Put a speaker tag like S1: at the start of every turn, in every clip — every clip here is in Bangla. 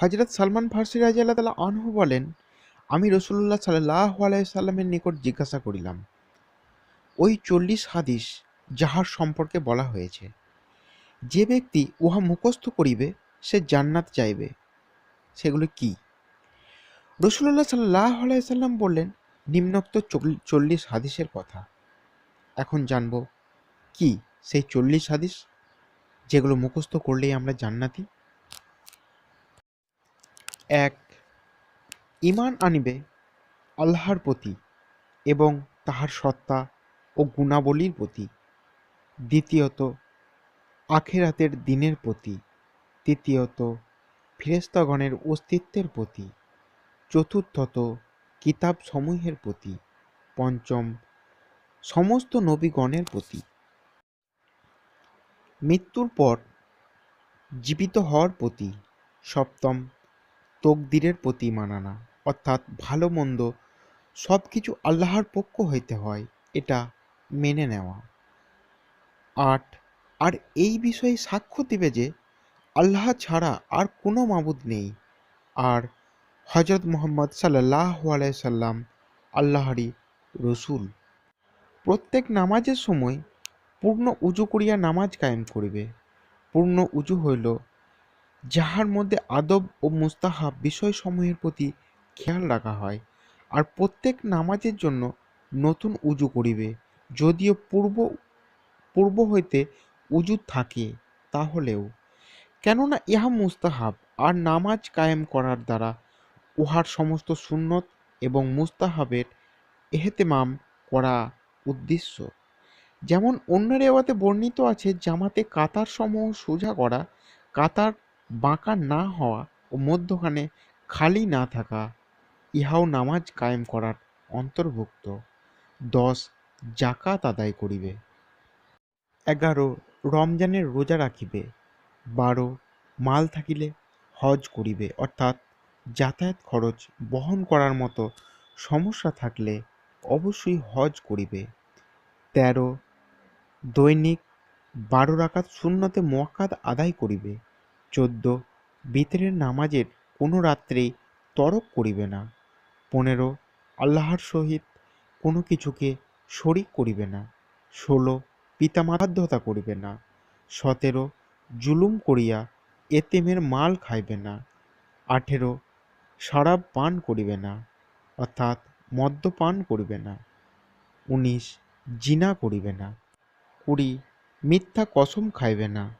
S1: হজরত সালমান ফার্সি রাজি আল্লাহ তালা আনহু বলেন, আমি রসুল্লাহ সাল্লাহ আলাইসাল্লামের নিকট জিজ্ঞাসা করিলাম, ওই চল্লিশ হাদিস যাহার সম্পর্কে বলা হয়েছে, যে ব্যক্তি উহা মুখস্থ করিবে, সে জান্নাত চাইবে, সেগুলো কি? রসুল্লাহ সাল্লাহ আলাইসাল্লাম বললেন, নিম্নোক্ত চল্লিশ হাদিসের কথা। এখন জানব কি সেই চল্লিশ হাদিস, যেগুলো মুখস্থ করলেই আমরা জান্নাতি? এক ইমান আনিবে আল্লাহর প্রতি এবং তাহার সত্তা ও গুণাবলীর প্রতি। দ্বিতীয়ত, আখেরাতের দিনের প্রতি। তৃতীয়ত ফেরেস্তাগণের অস্তিত্বের প্রতি। চতুর্থত কিতাব সমূহের প্রতি। পঞ্চম, সমস্ত নবীগণের প্রতি। মৃত্যুর পর জীবিত হওয়ার প্রতি। সপ্তম তকদিরের প্রতি মানানা, অর্থাৎ ভালো মন্দ সব কিছু আল্লাহর পক্ষ হইতে হয়, এটা মেনে নেওয়া। আট, আর এই বিষয়ে সাক্ষ্য দিবে যে আল্লাহ ছাড়া আর কোনো মাবুদ নেই। আর হজরত মোহাম্মদ সাল্লাহ সাল্লাম আল্লাহরই রসুল। প্রত্যেক নামাজের সময় পূর্ণ উজু করিয়া নামাজ কায়েম করিবে। পূর্ণ উজু হইল যাহার মধ্যে আদব ও মুস্তাহাব বিষয়সমূহের প্রতি খেয়াল রাখা হয়, আর প্রত্যেক নামাজের জন্য নতুন উজু করিবে। যদিও পূর্ব পূর্ব হইতে উজু থাকে, তাহলেও। কেননা ইহা মুস্তাহাব, আর নামাজ কায়েম করার দ্বারা উহার সমস্ত সুন্নত এবং মুস্তাহাবের এহেতেমাম করা উদ্দেশ্য। যেমন অন্য রেওয়াতে বর্ণিত আছে, জামাতে কাতার সমূহ সোজা করা, কাতার বাঁকা না হওয়া ও মধ্যখানে খালি না থাকা, ইহাও নামাজ কায়েম করার অন্তর্ভুক্ত। দশ জাকাত আদায় করিবে। এগারো, রমজানের রোজা রাখিবে। বারো, মাল থাকিলে হজ করিবে, অর্থাৎ যাতায়াত খরচ বহন করার মতো সমস্যা থাকলে অবশ্যই হজ করিবে। তেরো, দৈনিক বারো রাকাত শূন্যতে মোয়াক্কাত আদায় করিবে। চোদ্দ বিতরের নামাজের কোনো রাত্রেই তরক করিবে না। পনেরো, আল্লাহর সহিত কোনো কিছুকে শরিক করিবে না। ষোলো পিতামাতাধ্যতা করিবে না। সতেরো, জুলুম করিয়া এতেমের মাল খাইবে না। আঠেরো, শরাব পান করিবে না, অর্থাৎ মদ্যপান করিবে না। উনিশ, জিনা করিবে না। কুড়ি, মিথ্যা কসম খাইবে না।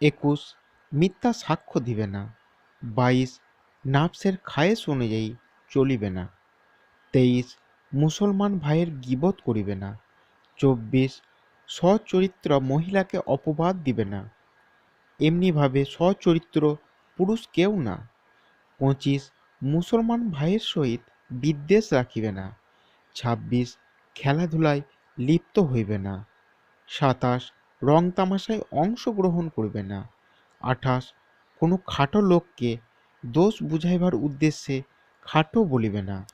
S1: একুশ মিথ্যা সাক্ষ্য দিবে না। বাইশ, নাফসের খায়েশ অনুযায়ী চলিবে না। তেইশ, মুসলমান ভাইয়ের গিবত করিবে না। চব্বিশ, সচরিত্র মহিলাকে অপবাদ দিবে না। এমনিভাবে সচরিত্র পুরুষ কেউ না। পঁচিশ, মুসলমান ভাইয়ের সহিত বিদ্বেষ রাখিবে না। ছাব্বিশ, খেলাধুলায় লিপ্ত হইবে না। সাতাশ, রং তামাশায় অংশগ্রহণ করবে না। আঠাশ। কোনো খাটো লোককে দোষ বুঝাইবার উদ্দেশ্যে খাটো বলিবে না।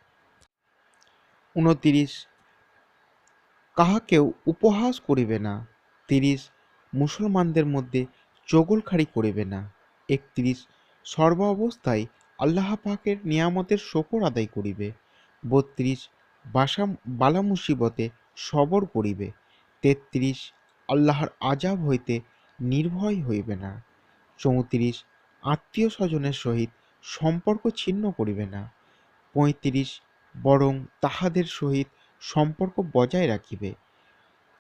S1: উনতিরিশ কাহাকেও উপহাস করিবে না। তিরিশ। মুসলমানদের মধ্যে চগলখাড়ি করিবে না। একত্রিশ। সর্ব অবস্থায় আল্লাহ পাকের নিয়ামতের শকর আদায় করিবে। বত্রিশ। বাসা বালা মুসিবতে সবর করিবে। তেত্রিশ। আল্লাহর আজাব হইতে নির্ভয় হইবে না। চৌত্রিশ, আত্মীয় স্বজনের সহিত সম্পর্ক ছিন্ন করিবে না। পঁয়ত্রিশ, বরং তাহাদের সহিত সম্পর্ক বজায় রাখিবে।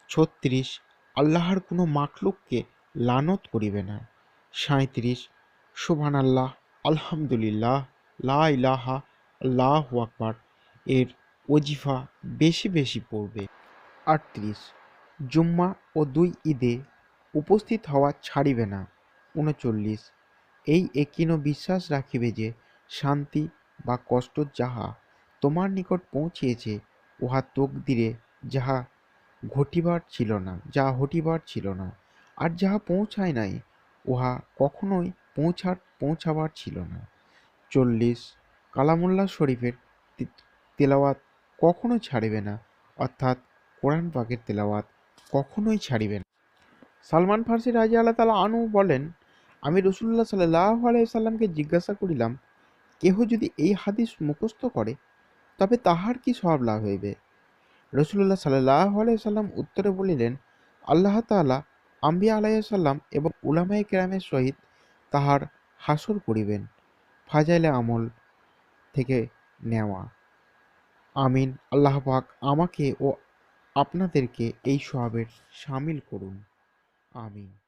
S1: ছত্রিশ, আল্লাহর কোনো মাকলুককে লানত করিবে না। সাঁত্রিশ সুবহান আল্লাহ আলহামদুলিল্লাহ, লা ইলাহা, আল্লাহ আকবার, এর ওজিফা বেশি বেশি পড়বে। আটত্রিশ, জুম্মা ও দুই ঈদে উপস্থিত হওয়া ছাড়িবে না। উনচল্লিশ। এই একিন বিশ্বাস রাখিবে যে, শান্তি বা কষ্ট যাহা তোমার নিকট পৌঁছিয়েছে, উহা তকদিরে যাহা ঘটিবার ছিল না যা ঘটিবার ছিল না, আর যাহা পৌঁছায় নাই, উহা কখনোই পৌঁছার, পৌঁছাবার ছিল না। চল্লিশ। কালামুল্লাহ শরীফের তেলাওয়াত কখনো ছাড়িবে না, অর্থাৎ কোরআন পাকের তেলাওয়াত কখনোই ছাড়িবে না। সালমান ফার্সি রাজি আল্লাহ তালা আনু বলেন আমি রসুল্লাহ সাল্লাহ আলাইসাল্লামকে জিজ্ঞাসা করিলাম, কেহ যদি এই হাদিস মুখস্থ করে, তবে তাহার কি সব লাভ হইবে? রসুল্লাহ সাল্লাহ আলাইসাল্লাম উত্তরে বলিলেন, আল্লাহ তাআলা আম্বিয়া আলাইসাল্লাম এবং উলামায়ে কেরামের সহিত তাহার হাসর করিবেন, ফাজাইলে আমল থেকে নেওয়া। আমিন। আল্লাহ পাক আমাকে ও আপনাদেরকে এই সবের সামিল করুন। আমিন।